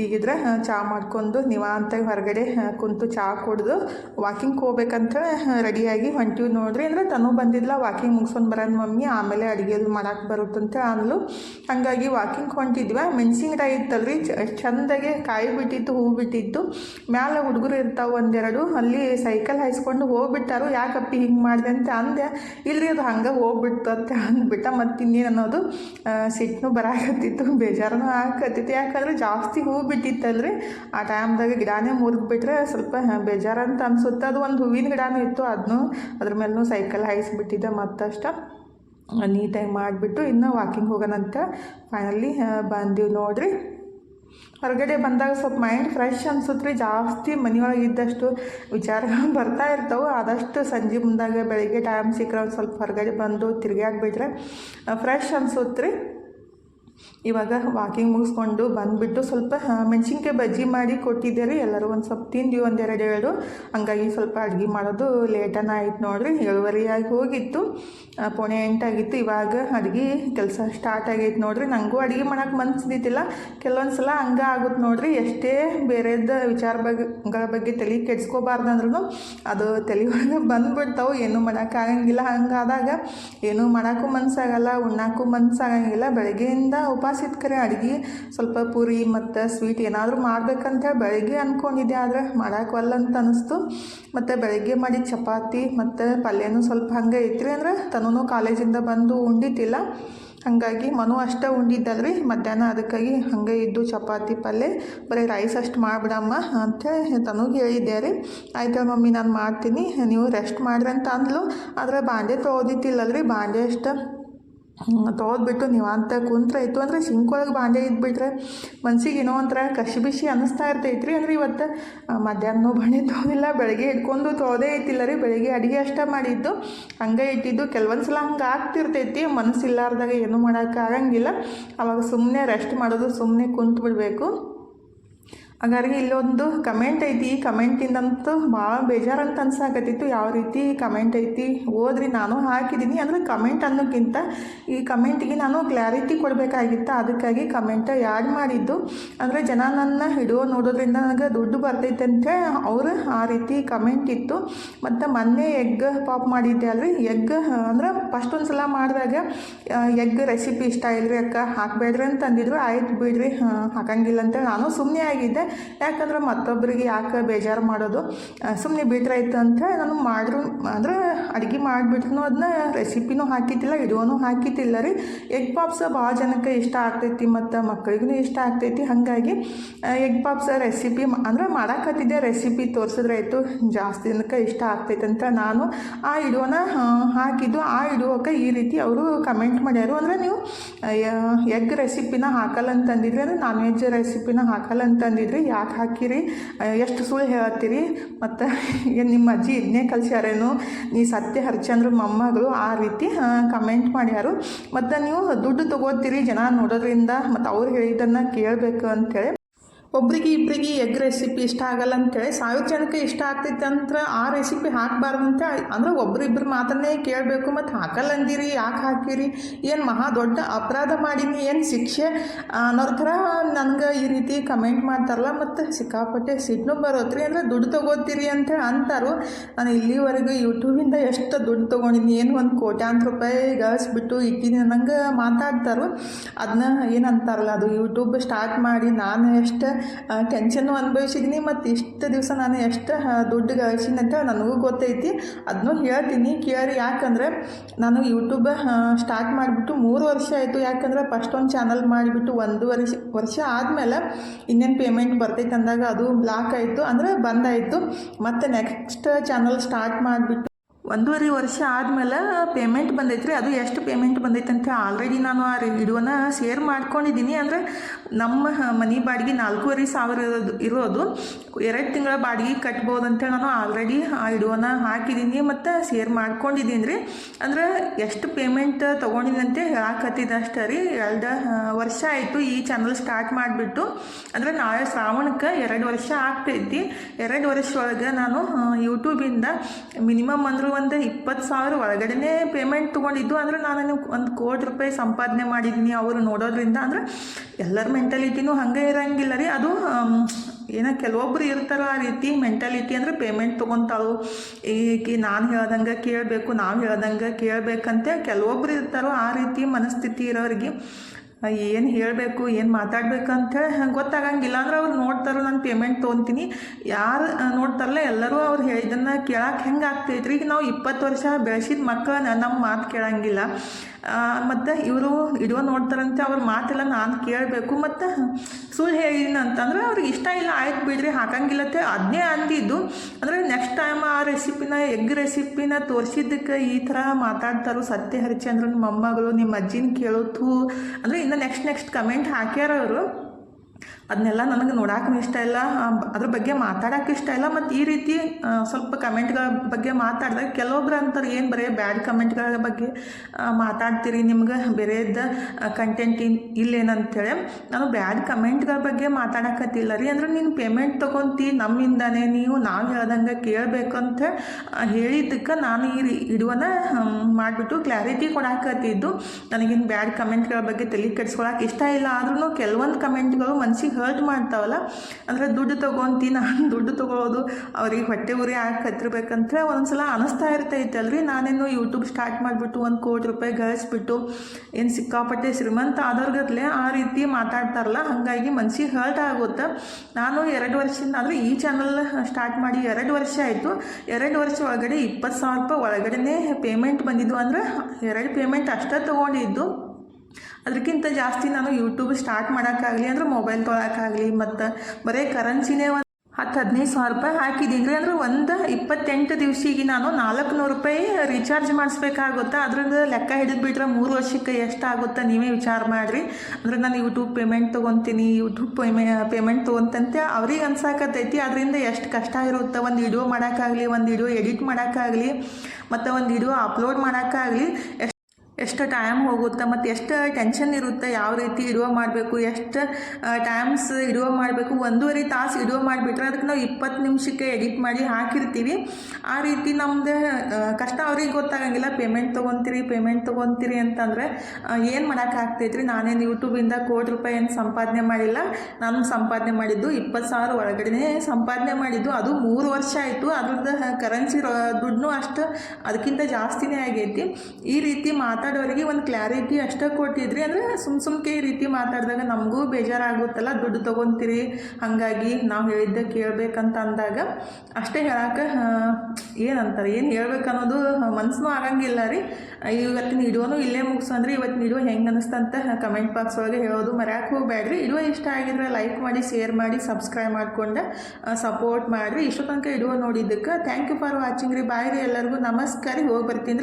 ಈಗಿದ್ರೆ ಚಹಾ ಮಾಡ್ಕೊಂಡು ನಿವಾಂತಾಗಿ ಹೊರಗಡೆ ಕುಂತು ಚಹಾ ಕುಡ್ದು ವಾಕಿಂಗ್ ಹೋಗ್ಬೇಕಂತ ರೆಡಿಯಾಗಿ ಹೊಂಟಿವಿ ನೋಡ್ರಿ. ಅಂದ್ರೆ ತನು ಬಂದಿದ್ಲ ವಾಕಿಂಗ್ ಮುಗಿಸ್ಕೊಂಡು ಬರೋಣ ಮಮ್ಮಿ, ಆಮೇಲೆ ಅಡುಗೆ ಮಾಡಕ್ಕೆ ಬರುತ್ತಂತ ಅಂದ್ಲು. ಹಾಗಾಗಿ ವಾಕಿಂಗ್ ಹೊಂಟಿದ್ವಿ. ಮೆಣಸಿನ್ಕಾಯಿ ಇತ್ತಲ್ರಿ ಚಂದಾಗೆ ಕಾಯಿ ಬಿಟ್ಟಿತ್ತು, ಹೂ ಬಿಟ್ಟಿತ್ತು. ಮ್ಯಾಲೆ ಹುಡುಗರು ಇರ್ತಾವೆ ಒಂದೆರಡು. ಅಲ್ಲಿ ಸೈಕಲ್ ಹಾಯಿಸ್ಕೊಂಡು ಹೋಗ್ಬಿಟ್ಟಾರು. ಯಾಕಪ್ಪಿ ಹಿಂಗೆ ಮಾಡಿದೆ ಅಂತ ಅಂದೆ. ಇಲ್ರಿ, ಅದು ಹಂಗೆ ಹೋಗ್ಬಿಡ್ತು ಅಂತ ಅಂದ್ಬಿಟ್ಟ ಮತ್ತು ಇನ್ನೇನು ಅನ್ನೋದು ಸಿಟ್ಟನು ಬರಾಕತ್ತಿತ್ತು. ಬೇಜಾರನು ಆಗಕತ್ತಿತ್ತು. ಯಾಕಂದ್ರೆ ಜಾಸ್ತಿ ಹೂ ಬಿಟ್ಟಿತ್ತಲ್ರಿ? ಆ ಟೈಮ್ದಾಗ ಗಿಡನೇ ಮುರಿದ್ಬಿಟ್ರೆ ಸ್ವಲ್ಪ ಬೇಜಾರಂತ ಅನ್ಸುತ್ತೆ. ಅದು ಒಂದು ಹೂವಿನ ಗಿಡನೂ ಇತ್ತು ಅದನ್ನು ಅದ್ರ ಮೇಲೂ ಸೈಕಲ್ ಹಾಯಿಸ್ಬಿಟ್ಟಿದ್ದೆ ಮತ್ತಷ್ಟು. ನೀಟಾಗಿ ಮಾಡಿಬಿಟ್ಟು ಇನ್ನು ವಾಕಿಂಗ್ ಹೋಗೋಣಂತ ಫೈನಲಿ ಬಂದೀವಿ ನೋಡ್ರಿ. ಹೊರಗಡೆ ಬಂದಾಗ ಸ್ವಲ್ಪ ಮೈಂಡ್ ಫ್ರೆಶ್ ಅನ್ಸುತ್ತೆ ರೀ ಜಾಸ್ತಿ ಮನೆಯೊಳಗೆ ಇದ್ದಷ್ಟು ವಿಚಾರಗಳು ಬರ್ತಾ ಇರ್ತಾವೆ. ಆದಷ್ಟು ಸಂಜೆ ಮುಂದಾಗ ಬೆಳಿಗ್ಗೆ ಟೈಮ್ ಸಿಕ್ಕರೆ ಒಂದು ಸ್ವಲ್ಪ ಹೊರಗಡೆ ಬಂದು ತಿರುಗಾಡ್ಬಿಟ್ರೆ ಫ್ರೆಶ್ ಅನ್ಸುತ್ತೆ ರೀ ಇವಾಗ ವಾಕಿಂಗ್ ಮುಗಿಸ್ಕೊಂಡು ಬಂದುಬಿಟ್ಟು ಸ್ವಲ್ಪ ಮೆಣಸಿನ್ಕಾಯಿ ಬಜ್ಜಿ ಮಾಡಿ ಕೊಟ್ಟಿದ್ದೆ ರೀ ಎಲ್ಲರೂ ಒಂದು ಸ್ವಲ್ಪ ತಿಂದ್ವಿ ಒಂದೆರಡು ಎರಡು ಹಂಗಾಗಿ ಸ್ವಲ್ಪ ಅಡುಗೆ ಮಾಡೋದು ಲೇಟನ ಆಯ್ತು ನೋಡ್ರಿ. ಏಳುವರೆಯಾಗಿ ಹೋಗಿತ್ತು. ಪೋಣೆ ಎಂಟಾಗಿತ್ತು ಇವಾಗ ಅಡುಗೆ ಕೆಲಸ ಸ್ಟಾರ್ಟ್ ಆಗೈತೆ ನೋಡ್ರಿ. ನನಗೂ ಅಡುಗೆ ಮಾಡೋಕೆ ಮನಸ್ಸಿದ್ದಿಲ್ಲ ಕೆಲವೊಂದು ಸಲ ಹಂಗೆ ಆಗುತ್ತೆ ನೋಡ್ರಿ. ಎಷ್ಟೇ ಬೇರೆದ ವಿಚಾರ ಬಗ್ಗೆಗಳ ಬಗ್ಗೆ ತಲೆ ಕೆಡ್ಸ್ಕೋಬಾರ್ದಂದ್ರೂ ಅದು ತಲೆ ಒಳಗೆ ಬಂದುಬಿಡ್ತಾವೆ. ಏನೂ ಮಾಡೋಕ್ಕಾಗಂಗಿಲ್ಲ ಹಂಗಾದಾಗ ಏನೂ ಮಾಡೋಕ್ಕೂ ಮನಸ್ಸಾಗಲ್ಲ ಉಣ್ಣಾಕ್ಕೂ ಮನಸ್ಸಾಗಂಗಿಲ್ಲ ಬೆಳಗ್ಗೆಯಿಂದ ಉಪವಾಸ ಇದ್ಕರೆ ಅಡುಗೆ ಸ್ವಲ್ಪ ಪೂರಿ ಮತ್ತು ಸ್ವೀಟ್ ಏನಾದರೂ ಮಾಡ್ಬೇಕಂತೇಳಿ ಬೆಳಗ್ಗೆ ಅಂದ್ಕೊಂಡಿದ್ದೆ ಆದರೆ ಮಾಡೋಕ್ಕವಲ್ಲ ಅಂತ ಅನಿಸ್ತು. ಮತ್ತು ಬೆಳಗ್ಗೆ ಮಾಡಿ ಚಪಾತಿ ಮತ್ತು ಪಲ್ಯನೂ ಸ್ವಲ್ಪ ಹಂಗೆ ರೀ ಅಂದ್ರೆ ತನೂ ಕಾಲೇಜಿಂದ ಬಂದು ಉಂಡಿದ್ದಿಲ್ಲ. ಹಾಗಾಗಿ ಮನು ಅಷ್ಟೇ ಉಂಡಿದ್ದಲ್ರಿ. ಮಧ್ಯಾಹ್ನ ಅದಕ್ಕಾಗಿ ಹಾಗೆ ಇದ್ದು ಚಪಾತಿ, ಪಲ್ಯ, ಬರೀ ರೈಸ್ ಅಷ್ಟು ಮಾಡಿಬಿಡಮ್ಮ ಅಂತೇಳಿ ತನಗೆ ಹೇಳಿದ್ದೆ ರೀ. ಆಯ್ತು ಮಮ್ಮಿ, ನಾನು ಮಾಡ್ತೀನಿ. ನೀವು ರೆಸ್ಟ್ ಮಾಡ್ರಿ ಅಂತ ಅಂದ್ಲು. ಆದರೆ ಬಾಂಡೆ ತೊಗೊದಿತ್ತಿಲ್ಲಲ್ರಿ ಬಾಂಡೆ ಅಷ್ಟು ತೊಗೊದ್ಬಿಟ್ಟು ನೀವು ಅಂತ ಕುಂತ್ರಾಯ್ತು ಅಂದರೆ ಸಿಂಕೊಳಗೆ ಬಾಂಡೆ ಇದ್ಬಿಟ್ರೆ ಮನ್ಸಿಗೆ ಏನೋ ಒಂಥರ ಕಸಿ ಬಿಸಿ ಅನ್ನಿಸ್ತಾ ಇರ್ತೈತೆ ರೀ ಅಂದ್ರೆ ಇವತ್ತು ಮಧ್ಯಾಹ್ನ ಬಾಂಡೆ ತೊಗೊಂಡಿಲ್ಲ ಬೆಳಗ್ಗೆ ಇಟ್ಕೊಂಡು ತೊಳೆದೇ ಐತಿಲ್ಲ ರೀ. ಬೆಳಗ್ಗೆ ಅಡುಗೆ ಅಷ್ಟೇ ಮಾಡಿದ್ದು, ಹಂಗೆ ಇಟ್ಟಿದ್ದು. ಕೆಲವೊಂದು ಸಲ ಹಂಗೆ ಆಗ್ತಿರ್ತೈತಿ. ಮನಸ್ಸಿಲ್ಲಾರ್ದಾಗ ಏನೂ ಮಾಡೋಕ್ಕಾಗಂಗಿಲ್ಲ ಅವಾಗ ಸುಮ್ಮನೆ ರೆಸ್ಟ್ ಮಾಡೋದು ಸುಮ್ಮನೆ ಕುಂತು ಬಿಡಬೇಕು ಹಾಗಾಗಿ ಇಲ್ಲೊಂದು ಕಮೆಂಟ್ ಐತಿ. ಈ ಕಮೆಂಟಿಂದಂತೂ ಭಾಳ ಬೇಜಾರಂತ ಅನ್ಸಾಕತ್ತಿತ್ತು. ಯಾವ ರೀತಿ ಕಮೆಂಟ್ ಐತಿ? ಓದ್ರಿ ನಾನು ಹಾಕಿದ್ದೀನಿ ಅಂದರೆ ಕಮೆಂಟ್ ಅನ್ನೋಕ್ಕಿಂತ ಈ ಕಮೆಂಟಿಗೆ ನಾನು ಕ್ಲಾರಿಟಿ ಕೊಡಬೇಕಾಗಿತ್ತು. ಅದಕ್ಕಾಗಿ ಕಮೆಂಟ್ ಯಾಡ್ ಮಾಡಿದ್ದು. ಅಂದರೆ ಜನ ನನ್ನ ಹಿಡಿಯೋ ನೋಡೋದ್ರಿಂದ ನನಗೆ ದುಡ್ಡು ಬರ್ತೈತೆ ಅಂತ ಅವರು ಆ ರೀತಿ ಕಮೆಂಟ್ ಇತ್ತು. ಮತ್ತು ಮೊನ್ನೆ ಎಗ್ ಪಾಪ್ ಮಾಡಿದ್ದೆ ಅಲ್ರಿ. ಎಗ್ ಅಂದ್ರೆ ಫಸ್ಟ್ ಒಂದು ಸಲ ಮಾಡಿದಾಗ ಎಗ್ ರೆಸಿಪಿ ಇಷ್ಟ ಇಲ್ರಿ ಅಕ್ಕ. ಹಾಕಬೇಡ್ರಿ ಅಂತಂದಿದ್ರು. ಆಯ್ತು ಬಿಡ್ರಿ ಹಾಕಂಗಿಲ್ಲ ಅಂತ ನಾನು ಸುಮ್ಮನೆ ಆಗಿದ್ದೆ. ಯಾಕಂದ್ರೆ ಮತ್ತೊಬ್ಬರಿಗೆ ಯಾಕೆ ಬೇಜಾರು ಮಾಡೋದು? ಸುಮ್ಮನೆ ಬಿಟ್ರೆ ಆಯ್ತು ಅಂತ ನಾನು ಮಾಡ್ರು ಅಂದ್ರೆ ಅಡುಗೆ ಮಾಡಿಬಿಟ್ರು ಅದನ್ನ ರೆಸಿಪಿನೂ ಹಾಕಿದ್ದಿಲ್ಲ ವಿಡಿಯೋನೂ ಹಾಕಿದ್ದಿಲ್ಲ ರೀ. ಎಗ್ ಪಾಪ್ಸ್ ಭಾಳ ಜನಕ್ಕೆ ಇಷ್ಟ ಆಗ್ತೈತಿ ಮತ್ತು ಮಕ್ಕಳಿಗೂ ಇಷ್ಟ ಆಗ್ತೈತಿ. ಹಾಗಾಗಿ ಎಗ್ ಪಾಪ್ಸ್ ರೆಸಿಪಿ ಅಂದರೆ ಮಾಡಾಕತ್ತಿದ್ದೆ ರೆಸಿಪಿ ತೋರಿಸಿದ್ರೆ ಆಯಿತು, ಜಾಸ್ತಿ ಜನಕ್ಕೆ ಇಷ್ಟ ಆಗ್ತೈತೆ ಅಂತ ನಾನು ಆ ವಿಡಿಯೋನ ಹಾಕಿದ್ದು. ಆ ವಿಡಿಯೋಕ್ಕೆ ಈ ರೀತಿ ಅವರು ಕಮೆಂಟ್ ಮಾಡ್ಯಾರು. ಅಂದರೆ ನೀವು ಎಗ್ ರೆಸಿಪಿನ ಹಾಕಲ್ಲ ಅಂತಂದಿದ್ರಿ ಅಂದರೆ ನಾನ್, ವೆಜ್ ರೆಸಿಪಿನ ಹಾಕಲ್ಲ ಅಂತಂದಿದ್ರಿ ಯಾಕೆ ಹಾಕಿರಿ? ಎಷ್ಟು ಸುಳ್ಳು ಹೇಳತ್ತೀರಿ? ಮತ್ತು ನಿಮ್ಮ ಅಜ್ಜಿ ಇದನ್ನೇ ಕಲ್ಸ್ಯಾರೇನು? ನೀ ಸತ್ಯ ಹರಿಚಂದ್ರ ಮೊಮ್ಮಗಳು ಆ ರೀತಿ ಕಮೆಂಟ್ ಮಾಡ್ಯಾರು. ಮತ್ತು ನೀವು ದುಡ್ಡು ತಗೋತೀರಿ, ಜನ ನೋಡೋದ್ರಿಂದ, ಮತ್ತು ಅವ್ರು ಹೇಳಿದ್ದನ್ನು ಕೇಳಬೇಕು ಅಂತೇಳಿ. ಒಬ್ರಿಗೆ ಇಬ್ಬರಿಗೆ ಎಗ್ ರೆಸಿಪಿ ಇಷ್ಟ ಆಗಲ್ಲ ಅಂತೇಳಿ ಸಾವಿರ ಜನಕ್ಕೆ ಇಷ್ಟ ಆಗ್ತೈತೆ ಅಂತ ಆ ರೆಸಿಪಿ ಹಾಕಬಾರ್ದು ಅಂತ ಅಂದ್ರೆ ಮಾತನ್ನೇ ಕೇಳಬೇಕು ಮತ್ತು ಹಾಕಲ್ಲ ಅಂದಿರಿ, ಯಾಕೆ ಹಾಕಿರಿ, ಏನು ಮಹಾ ದೊಡ್ಡ ಅಪರಾಧ ಮಾಡೀನಿ ಏನು ಶಿಕ್ಷೆ? ಅನ್ನೋ ಥರ ನನಗೆ ಈ ರೀತಿ ಕಮೆಂಟ್ ಮಾಡ್ತಾರಲ್ಲ, ಮತ್ತು ಸಿಕ್ಕಾಪಟ್ಟೆ ಸಿಟ್ನು ಬರೋತ್ರಿ, ಅಂದರೆ ದುಡ್ಡು ತಗೋತೀರಿ ಅಂತೇಳಿ ಅಂತಾರು. ನಾನು ಇಲ್ಲಿವರೆಗೂ ಯೂಟ್ಯೂಬಿಂದ ಎಷ್ಟು ದುಡ್ಡು ತೊಗೊಂಡಿನಿ ಏನು ಒಂದು ಕೋಟ್ಯಾಂತರ ರೂಪಾಯಿ ಗಳಿಸ್ಬಿಟ್ಟು ಇಟ್ಟಿನಿ ನಂಗೆ ಮಾತಾಡ್ತಾರೋ. ಅದನ್ನ ಏನಂತಾರಲ್ಲ, ಅದು ಯೂಟ್ಯೂಬ್ ಸ್ಟಾರ್ಟ್ ಮಾಡಿ ನಾನು ಎಷ್ಟು ಟೆನ್ಷನ್ನು ಅನುಭವಿಸಿದ್ದೀನಿ ಮತ್ತು ಇಷ್ಟು ದಿವಸ ನಾನು ಎಷ್ಟು ದುಡ್ಡು ಗಳಿಸಿನಿ ಅಂತ ನನಗೂ ಗೊತ್ತೈತಿ. ಅದನ್ನೂ ಹೇಳ್ತೀನಿ ಕೇಳಿ. ಯಾಕಂದರೆ ನಾನು ಯೂಟ್ಯೂಬ್ ಸ್ಟಾರ್ಟ್ ಮಾಡಿಬಿಟ್ಟು ಮೂರು ವರ್ಷ ಆಯಿತು. ಯಾಕಂದ್ರೆ ಫಸ್ಟ್ ಒಂದು ಚಾನಲ್ ಮಾಡಿಬಿಟ್ಟು ಒಂದು ವರ್ಷ ವರ್ಷ ಆದಮೇಲೆ ಇನ್ನೇನು ಪೇಮೆಂಟ್ ಬರ್ತೈತೆ ಅಂದಾಗ ಅದು ಬ್ಲಾಕ್ ಆಯಿತು. ಅಂದರೆ ಬಂದಾಯಿತು ಮತ್ತು ನೆಕ್ಸ್ಟ್ ಚಾನಲ್ ಸ್ಟಾರ್ಟ್ ಮಾಡಿಬಿಟ್ಟು ಒಂದೂವರೆ ವರ್ಷ ಆದಮೇಲೆ ಪೇಮೆಂಟ್ ಬಂದೈತೆ ರೀ ಅದು ಎಷ್ಟು ಪೇಮೆಂಟ್ ಬಂದೈತೆ ಅಂತ ಆಲ್ರೆಡಿ ನಾನು ಆ ವಿಡಿಯೋನ ಶೇರ್ ಮಾಡ್ಕೊಂಡಿದ್ದೀನಿ ಅಂದರೆ ನಮ್ಮ ಮನೆ ಬಾಡಿಗೆ ನಾಲ್ಕೂವರೆ ಸಾವಿರ ಇರೋದು ಇರೋದು. ಎರಡು ತಿಂಗಳ ಬಾಡಿಗೆ ಕಟ್ಬೋದು ಅಂತೇಳಿ ನಾನು ಆಲ್ರೆಡಿ ಆ ವಿಡಿಯೋನ ಹಾಕಿದ್ದೀನಿ ಮತ್ತು ಶೇರ್ ಮಾಡ್ಕೊಂಡಿದ್ದೀನಿ ರೀ ಅಂದ್ರೆ ಎಷ್ಟು ಪೇಮೆಂಟ್ ತೊಗೊಂಡಿನಿ ಅಂತ ಹೇಳಾಕತ್ತಿದ್ದೆ ಅಷ್ಟೇ ರೀ. ಎರಡು ವರ್ಷ ಆಯಿತು ಈ ಚಾನಲ್ ಸ್ಟಾರ್ಟ್ ಮಾಡಿಬಿಟ್ಟು. ಅಂದರೆ ನಾಳೆ ಶ್ರಾವಣಕ್ಕೆ ಎರಡು ವರ್ಷ ಆಗ್ತೈತಿ. ಎರಡು ವರ್ಷ ಒಳಗೆ ನಾನು ಯೂಟ್ಯೂಬಿಂದ ಮಿನಿಮಮ್ ಅಂದರೂ ಒಂದು ಇಪ್ಪತ್ತು ಸಾವಿರ ಒಳಗಡೆನೇ ಪೇಮೆಂಟ್ ತೊಗೊಂಡಿದ್ದು. ಅಂದ್ರೆ ನಾನು ಒಂದು ಕೋಟಿ ರೂಪಾಯಿ ಸಂಪಾದನೆ ಮಾಡಿದ್ದೀನಿ ಅವರು ನೋಡೋದ್ರಿಂದ. ಅಂದ್ರೆ ಎಲ್ಲರ ಮೆಂಟಾಲಿಟಿನೂ ಹಾಗೆ ಇರೋಂಗಿಲ್ಲ ರೀ. ಅದು ಏನ ಕೆಲವೊಬ್ರು ಇರ್ತಾರೋ ಆ ರೀತಿ ಮೆಂಟಾಲಿಟಿ ಅಂದರೆ ಪೇಮೆಂಟ್ ತೊಗೊತಾಳು. ಈಕಿ ನಾನು ಹೇಳ್ದಂಗೆ ಕೇಳಬೇಕು, ನಾವು ಹೇಳ್ದಂಗೆ ಕೇಳಬೇಕಂತೆ ಕೆಲವೊಬ್ರು ಇರ್ತಾರೋ ಆ ರೀತಿ ಮನಸ್ಥಿತಿ ಇರೋರಿಗೆ ಏನು ಹೇಳಬೇಕು, ಏನು ಮಾತಾಡ್ಬೇಕಂತ ಗೊತ್ತಾಗಂಗಿಲ್ಲ. ಅಂದ್ರೆ ಅವ್ರು ನೋಡ್ತಾರೋ, ನಾನು ಪೇಮೆಂಟ್ ತೊಗೊತೀನಿ. ಯಾರು ನೋಡ್ತಾರಲ್ಲ ಎಲ್ಲರೂ ಕೇಳಕ್ಕೆ ಹೆಂಗೆ ಆಗ್ತೈತ್ರಿ? ಈಗ ನಾವು ಇಪ್ಪತ್ತು ವರ್ಷ ಬೆಳೆಸಿದ ಮಕ್ಕಳನ್ನ ನಮ್ಮ ಮಾತು ಕೇಳಂಗಿಲ್ಲ. ಮತ್ತು ಇವರು ಇಡುವ ನೋಡ್ತಾರಂತೆ, ಅವ್ರ ಮಾತೆಲ್ಲ ನಾನು ಕೇಳಬೇಕು. ಮತ್ತು ಸುಳ್ಳು ಹೇಳಿದ್ದೀನಿ ಅಂತಂದ್ರೆ ಅವ್ರಿಗೆ ಇಷ್ಟ ಇಲ್ಲ, ಆಯ್ತು ಬಿಡ್ರಿ ಹಾಕಂಗಿಲ್ಲತ್ತೆ ಅದನ್ನೇ ಅಂದಿದ್ದು. ಅಂದರೆ ನೆಕ್ಸ್ಟ್ ಟೈಮ್ ಆ ರೆಸಿಪಿನ ಎಗ್ ರೆಸಿಪಿನ ತೋರಿಸಿದ್ದಕ್ಕೆ ಈ ಥರ ಮಾತಾಡ್ತಾರೋ ಸತ್ಯ ನಿಮ್ಮ ಮೊಮ್ಮಗಳು ನಿಮ್ಮ ಅಜ್ಜಿನ ಕೇಳೋತು ಅಂದರೆ ಇನ್ನು ನೆಕ್ಸ್ಟ್ ನೆಕ್ಸ್ಟ್ ಕಮೆಂಟ್ ಹಾಕ್ಯಾರ ಅವರು. ಅದನ್ನೆಲ್ಲ ನನಗೆ ನೋಡಕ್ಕೆ ಇಷ್ಟ ಇಲ್ಲ. ಅದ್ರ ಬಗ್ಗೆ ಮಾತಾಡೋಕೆ ಇಷ್ಟ ಇಲ್ಲ. ಮತ್ತು ಈ ರೀತಿ ಸ್ವಲ್ಪ ಕಮೆಂಟ್ಗಳ ಬಗ್ಗೆ ಮಾತಾಡಿದಾಗ ಕೆಲವೊಬ್ರು ಅಂತಾರೆ, ಏನು ಬರೀ ಬ್ಯಾಡ್ ಕಮೆಂಟ್ಗಳ ಬಗ್ಗೆ ಮಾತಾಡ್ತೀರಿ ನಿಮ್ಗೆ? ಬೇರೆದ ಕಂಟೆಂಟ್ ಇನ್, ಇಲ್ಲೇನಂತೇಳಿ. ನಾನು ಬ್ಯಾಡ್ ಕಮೆಂಟ್ಗಳ ಬಗ್ಗೆ ಮಾತಾಡಕತ್ತಿಲ್ಲ ರೀ. ಅಂದ್ರೆ ನೀನು ಪೇಮೆಂಟ್ ತೊಗೊಂತಿ ನಮ್ಮಿಂದನೇ, ನೀವು ನಾವು ಹೇಳ್ದಂಗೆ ಅಂತ ಹೇಳಿದ್ದಕ್ಕೆ ನಾನು ಈ ವಿಡಿಯೋನ ಮಾಡಿಬಿಟ್ಟು ಕ್ಲಾರಿಟಿ ಕೊಡಾಕತ್ತಿದ್ದು. ನನಗಿನ್ನು ಬ್ಯಾಡ್ ಕಮೆಂಟ್ಗಳ ಬಗ್ಗೆ ತಲೆ ಕೆಡ್ಸ್ಕೊಳಕ್ಕೆ ಇಷ್ಟ ಇಲ್ಲ. ಆದ್ರೂ ಕೆಲವೊಂದು ಕಮೆಂಟ್ಗಳು ಮನ್ಸಿಗೆ ಹರ್ಟ್ ಮಾಡ್ತಾವಲ್ಲ, ಅಂದರೆ ದುಡ್ಡು ತೊಗೊಂತಿ ನಾನು ದುಡ್ಡು ತೊಗೊಳೋದು, ಅವ್ರಿಗೆ ಹೊಟ್ಟೆ ಉರಿ ಹಾಕತ್ತಿರ್ಬೇಕಂತ ಒಂದೊಂದ್ಸಲ ಅನಿಸ್ತಾ ಇರ್ತೈತೆ ಅಲ್ರಿ ನಾನೇನು ಯೂಟ್ಯೂಬ್ ಸ್ಟಾರ್ಟ್ ಮಾಡಿಬಿಟ್ಟು ಒಂದು ಕೋಟಿ ರೂಪಾಯಿ ಗಳಿಸ್ಬಿಟ್ಟು ಏನು ಸಿಕ್ಕಾಪಟ್ಟೆ ಶ್ರೀಮಂತ ಆದವ್ರಿಗತ್ಲೆ ಆ ರೀತಿ ಮಾತಾಡ್ತಾರಲ್ಲ, ಹಾಗಾಗಿ ಮನ್ಸಿಗೆ ಹರ್ಟ್ ಆಗುತ್ತೆ. ನಾನು ಎರಡು ವರ್ಷದಿಂದ, ಅಂದರೆ ಈ ಚಾನಲ್ ಸ್ಟಾರ್ಟ್ ಮಾಡಿ ಎರಡು ವರ್ಷ ಆಯಿತು. ಎರಡು ವರ್ಷ ಒಳಗಡೆ ಇಪ್ಪತ್ತು ಸಾವಿರ ರೂಪಾಯಿ ಒಳಗಡೆನೇ ಪೇಮೆಂಟ್ ಬಂದಿದ್ದು. ಅಂದ್ರೆ ಎರಡು ಪೇಮೆಂಟ್ ಅಷ್ಟೇ ತೊಗೊಂಡಿದ್ದು. ಅದಕ್ಕಿಂತ ಜಾಸ್ತಿ ನಾನು ಯೂಟ್ಯೂಬ್ ಸ್ಟಾರ್ಟ್ ಮಾಡೋಕ್ಕಾಗಲಿ ಅಂದ್ರೆ ಮೊಬೈಲ್ ತೊಗೊಳಕ್ಕಾಗಲಿ ಮತ್ತು ಬರೀ ಕರೆನ್ಸಿನೇ ಒಂದು ಹತ್ತು ಹದಿನೈದು ಸಾವಿರ ರೂಪಾಯಿ ಹಾಕಿದ್ದೀನಿ ರೀ ಅಂದ್ರೆ ಒಂದು ಇಪ್ಪತ್ತೆಂಟು ದಿವಸಿಗೆ ನಾನು ನಾಲ್ಕು ನೂರು ರೂಪಾಯಿ ರೀಚಾರ್ಜ್ ಮಾಡಿಸ್ಬೇಕಾಗುತ್ತೆ. ಅದ್ರದ್ದು ಲೆಕ್ಕ ಹಿಡಿದು ಬಿಟ್ರೆ ಮೂರು ವರ್ಷಕ್ಕೆ ಎಷ್ಟಾಗುತ್ತೆ ನೀವೇ ವಿಚಾರ ಮಾಡಿರಿ. ಅಂದ್ರೆ ನಾನು ಯೂಟ್ಯೂಬ್ ಪೇಮೆಂಟ್ ತೊಗೊತೀನಿ ಯೂಟ್ಯೂಬ್ ಪೇಮೆ ಪೇಮೆಂಟ್ ತೊಗೊಂತಂತೆ ಅವ್ರಿಗೆ ಅನ್ಸಾಕತ್ತೈತಿ ಅದರಿಂದ ಎಷ್ಟು ಕಷ್ಟ ಇರುತ್ತೆ ಒಂದು ವಿಡಿಯೋ ಮಾಡೋಕ್ಕಾಗಲಿ, ಒಂದು ವಿಡಿಯೋ ಎಡಿಟ್ ಮಾಡೋಕ್ಕಾಗಲಿ, ಮತ್ತು ಒಂದು ವಿಡಿಯೋ ಅಪ್ಲೋಡ್ ಮಾಡೋಕ್ಕಾಗಲಿ ಎಷ್ಟು ಟೈಮ್ ಹೋಗುತ್ತೆ ಮತ್ತು ಎಷ್ಟು ಟೆನ್ಷನ್ ಇರುತ್ತೆ, ಯಾವ ರೀತಿ ಇಡುವ ಮಾಡಬೇಕು, ಎಷ್ಟು ಟೈಮ್ಸ್ ಇಡುವ ಮಾಡಬೇಕು, ಒಂದೂವರೆ ತಾಸು ಇಡುವ ಮಾಡಿಬಿಟ್ರೆ ಅದಕ್ಕೆ ನಾವು ಇಪ್ಪತ್ತು ನಿಮಿಷಕ್ಕೆ ಎಡಿಟ್ ಮಾಡಿ ಹಾಕಿರ್ತೀವಿ. ಆ ರೀತಿ ನಮ್ಮದು ಕಷ್ಟ ಅವ್ರಿಗೆ ಗೊತ್ತಾಗಂಗಿಲ್ಲ. ಪೇಮೆಂಟ್ ತೊಗೊತೀರಿ ಪೇಮೆಂಟ್ ತೊಗೊತೀರಿ ಅಂತಂದರೆ ಏನು ಮಾಡೋಕ್ಕಾಗ್ತೈತ್ರಿ ನಾನೇನು ಯೂಟ್ಯೂಬಿಂದ ಕೋಟಿ ರೂಪಾಯಿ ಏನು ಸಂಪಾದನೆ ಮಾಡಿಲ್ಲ. ನಾನು ಸಂಪಾದನೆ ಮಾಡಿದ್ದು ಇಪ್ಪತ್ತು ಸಾವಿರ ಒಳಗಡೆ ಸಂಪಾದನೆ ಮಾಡಿದ್ದು. ಅದು ಮೂರು ವರ್ಷ ಆಯಿತು. ಅದ್ರದ್ದು ಕರೆನ್ಸಿ ದುಡ್ಡು ಅಷ್ಟು ಅದಕ್ಕಿಂತ ಜಾಸ್ತಿನೇ ಆಗೈತಿ. ಈ ರೀತಿ ಮಾತಾಡೋರಿಗೆ ಒಂದು ಕ್ಲಾರಿಟಿ ಅಷ್ಟೇ ಕೊಟ್ಟಿದ್ರಿ. ಅಂದರೆ ಸುಮ್ ಸುಮ್ಕೆ ಈ ರೀತಿ ಮಾತಾಡಿದಾಗ ನಮಗೂ ಬೇಜಾರಾಗುತ್ತಲ್ಲ, ದುಡ್ಡು ತೊಗೊತೀರಿ, ಹಾಗಾಗಿ ನಾವು ಹೇಳಿದ್ದೆ ಕೇಳಬೇಕಂತ ಅಂದಾಗ ಅಷ್ಟೇ ಹೇಳಕ್ಕೆ ಏನಂತಾರೆ, ಏನು ಹೇಳ್ಬೇಕು ಅನ್ನೋದು ಮನ್ಸೂ ಆಗಂಗಿಲ್ಲ ರೀ. ಇವತ್ತಿನ ವಿಡಿಯೋನು ಇಲ್ಲೇ ಮುಗಿಸಂದ್ರೆ ಇವತ್ತಿನ ವಿಡಿಯೋ ಹೆಂಗೆ ಅನಿಸ್ತಂತ ಕಮೆಂಟ್ ಬಾಕ್ಸ್ ಒಳಗೆ ಹೇಳೋದು ಮರ್ಯಾಕೆ ಹೋಗ್ಬೇಡ್ರಿ. ವಿಡಿಯೋ ಇಷ್ಟ ಆಗಿದ್ರೆ ಲೈಕ್ ಮಾಡಿ ಶೇರ್ ಮಾಡಿ ಸಬ್ಸ್ಕ್ರೈಬ್ ಮಾಡ್ಕೊಂಡು ಸಪೋರ್ಟ್ ಮಾಡಿರಿ. ಇಷ್ಟು ತನಕ ವಿಡಿಯೋ ನೋಡಿದ್ದಕ್ಕೆ ಥ್ಯಾಂಕ್ ಯು ಫಾರ್ ವಾಚಿಂಗ್ ರೀ. ಬಾಯ್ ರೀ ಎಲ್ಲರಿಗೂ. ನಮಸ್ಕಾರ ಹೋಗಿ ಬರ್ತೀನಿ ರೀ.